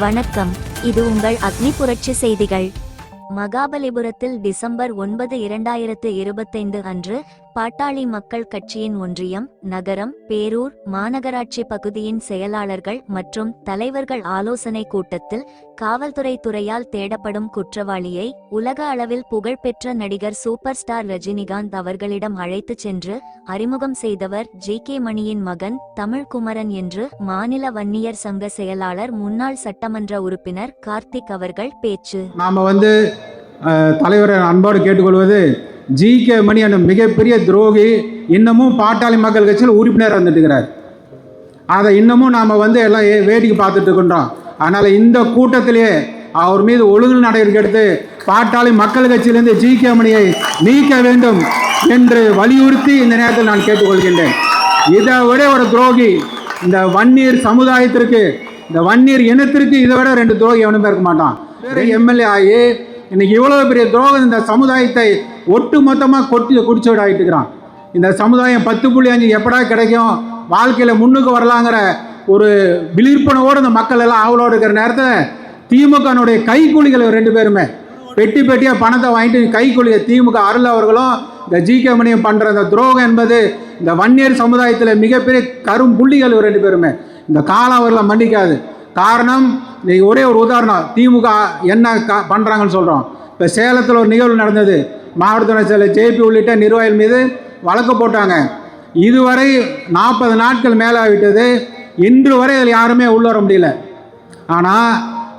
வணக்கம். இது உங்கள் அக்னி புரட்சி செய்திகள். மகாபலிபுரத்தில் டிசம்பர் ஒன்பது இரண்டாயிரத்து இருபத்தைந்து அன்று பாட்டாளி மக்கள் கட்சியின் ஒன்றியம் நகரம் பேரூர் மாநகராட்சி பகுதியின் செயலாளர்கள் மற்றும் தலைவர்கள் ஆலோசனை கூட்டத்தில் காவல்துறை துறையால் தேடப்படும் குற்றவாளியை உலக அளவில் புகழ்பெற்ற நடிகர் சூப்பர் ஸ்டார் ரஜினிகாந்த் அவர்களிடம் அழைத்துச் சென்று அறிமுகம் செய்தவர் ஜி கே மணியின் மகன் தமிழ்குமரன் என்று மாநில வன்னியர் சங்க செயலாளர் முன்னாள் சட்டமன்ற உறுப்பினர் கார்த்திக் அவர்கள் பேச்சு. நாம வந்து தலைவரை அன்போடு கேட்டுக்கொள்வது ஜி கே மணி என்ற மிகப்பெரிய துரோகி இன்னமும் பாட்டாளி மக்கள் கட்சியில் உறுப்பினர் வந்துட்டுக்கிறார் அதை இன்னமும் நாம் வந்து எல்லாம் ஏ- வேடிக்கை பார்த்துட்டு இருக்கின்றோம். அதனால் இந்த கூட்டத்திலேயே அவர் மீது ஒழுங்கு நடவடிக்கை எடுத்து பாட்டாளி மக்கள் கட்சியிலிருந்து ஜி கே மணியை நீக்க வேண்டும் என்று வலியுறுத்தி இந்த நேரத்தில் நான் கேட்டுக்கொள்கின்றேன். இதை விட ஒரு துரோகி இந்த வன்னியர் சமுதாயத்திற்கு இந்த வன்னியர் இனத்திற்கு இதை விட ரெண்டு துரோகி எவனும் இருக்க மாட்டான். வேறு எம்எல்ஏ ஆகி இன்னைக்கு இவ்வளோ பெரிய துரோகம் இந்த சமுதாயத்தை ஒட்டு மொத்தமாக கொட்டி குடிச்சு விடாயிட்டு இருக்கிறான் இந்த சமுதாயம் பத்து புள்ளி அஞ்சு எப்படா கிடைக்கும்? வாழ்க்கையில் முன்னுக்கு வரலாங்கிற ஒரு விழிப்புணவோடு இந்த மக்கள் எல்லாம் ஆவலோடு இருக்கிற நேரத்தில் திமுகனுடைய கைக்கூலிகள் ரெண்டு பேருமே. பெட்டி பெட்டியாக பணத்தை வாங்கிட்டு கைக்கூலிய திமுக அருள் அவர்களும் இந்த ஜி கே மணியம் பண்ணுற இந்த துரோகம் என்பது இந்த வன்னியர் சமுதாயத்தில் மிகப்பெரிய கரும் புள்ளிகள் ரெண்டு பேருமே. இந்த காலம் அவர்களை மன்னிக்காது. காரணம் ஒரே ஒரு உதாரணம் திமுக என்ன க பண்ணுறாங்கன்னு சொல்கிறோம் இப்போ சேலத்தில் ஒரு நிகழ்வு நடந்தது. மாவட்ட துணை செயலர் ஜேபி உள்ளிட்ட நிர்வாகிகள் மீது வழக்கு போட்டாங்க. இதுவரை நாற்பது நாட்கள் மேலே ஆகிவிட்டது இன்று வரை அதில் யாருமே உள்ள வர முடியல. ஆனால்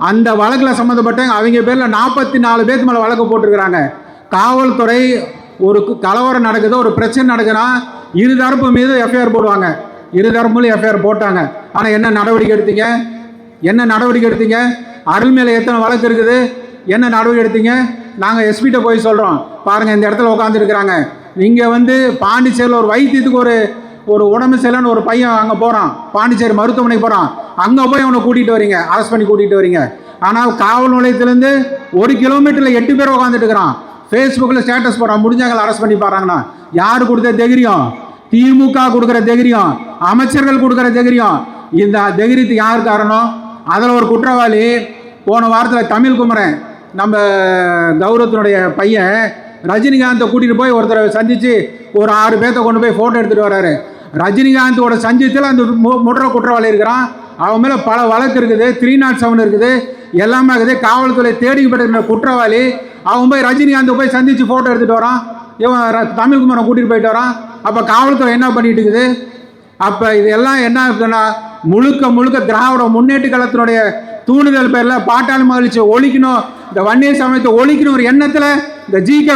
அந்த வழக்கில் சம்மந்தப்பட்டவங்க அவங்க பேரில் நாற்பத்தி நாலு பேருக்கு மேலே வழக்கு போட்டிருக்கிறாங்க. காவல்துறை ஒரு கலவரம் நடக்குது ஒரு பிரச்சனை நடக்குதுன்னா இரு தரப்பு மீது எஃப்ஐஆர் போடுவாங்க. இரு தரப்புலையும் எஃப்ஐஆர் போட்டாங்க. ஆனால் என்ன நடவடிக்கை எடுத்தீங்க? என்ன நடவடிக்கை எடுத்தீங்க? அருள் மேலே எத்தனை வழக்கு இருக்குது? என்ன நடவடிக்கை எடுத்தீங்க? நாங்கள் எஸ்பிகிட்ட போய் சொல்கிறோம் பாருங்கள் இந்த இடத்துல உட்காந்துருக்குறாங்க இங்கே வந்து பாண்டிச்சேரியில் ஒரு வைத்தியத்துக்கு ஒரு ஒரு உடம்பு சரியில்லைன்னு ஒரு பையன் அங்கே போகிறான் பாண்டிச்சேரி மருத்துவமனைக்கு போகிறான் அங்கே போய் அவனை கூட்டிகிட்டு வரீங்க. அரெஸ்ட் பண்ணி கூட்டிகிட்டு வரீங்க. ஆனால் காவல் நிலையத்திலேருந்து ஒரு கிலோமீட்டரில் எட்டு பேர் உட்காந்துட்டு இருக்கிறான். ஃபேஸ்புக்கில் ஸ்டேட்டஸ் போடுறான். முடிஞ்சவங்களை அரெஸ்ட் பண்ணி பாருங்கண்ணா யார் கொடுத்த தைரியம்? திமுக கொடுக்குற தைரியம். அமைச்சர்கள் கொடுக்குற தைரியம். இந்த தைரியத்துக்கு யார் காரணம்? அதில் ஒரு குற்றவாளி போன வாரத்தில் தமிழ் குமரன் நம்ம கௌரவத்தினுடைய பையன் ரஜினிகாந்தை கூட்டிகிட்டு போய் ஒருத்தரை சந்தித்து ஒரு ஆறு பேர்த்த கொண்டு போய் ஃபோட்டோ எடுத்துகிட்டு வர்றாரு ரஜினிகாந்தோட சந்தித்தில் அந்த மு- முற்ற குற்றவாளி இருக்கிறான். அவன் மேலே பல வழக்கு இருக்குது த்ரீ நாட் செவன் இருக்குது. எல்லாமே இருக்குது. காவல்துறை தேடிக்கப்பட்டிருக்கிற குற்றவாளி அவன் போய் ரஜினிகாந்தை போய் சந்தித்து ஃபோட்டோ எடுத்துகிட்டு வரான். இவன் ர- தமிழ்குமரன் கூட்டிகிட்டு போயிட்டு வரான். அப்போ காவல்துறை என்ன பண்ணிட்டு இருக்குது? அப்போ இதெல்லாம் என்ன இருக்குன்னா முழுக்க முழுக்க திராவிட முன்னேற்ற கழகத்தினுடைய தூண்டுதல் பேரில் பாட்டாளி மகிழ்ச்சி ஒழிக்கணும். இந்த வன்னியர் சமயத்தை ஒழிக்கணும் ஒரு எண்ணத்தில் இந்த ஜி கே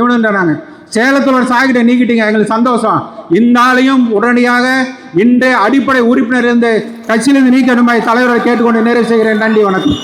இவனுன்றாங்க. சேலத்தில் ஒரு சாகிட்ட நீக்கிட்டீங்க எங்களுக்கு சந்தோஷம். இந்நாளையும் உடனடியாக இன்றைய அடிப்படை உறுப்பினர் இருந்து கட்சியிலிருந்து நீக்கணுமாய் தலைவரை கேட்டுக்கொண்டு நிறைவு செய்கிறேன். நன்றி வணக்கம்.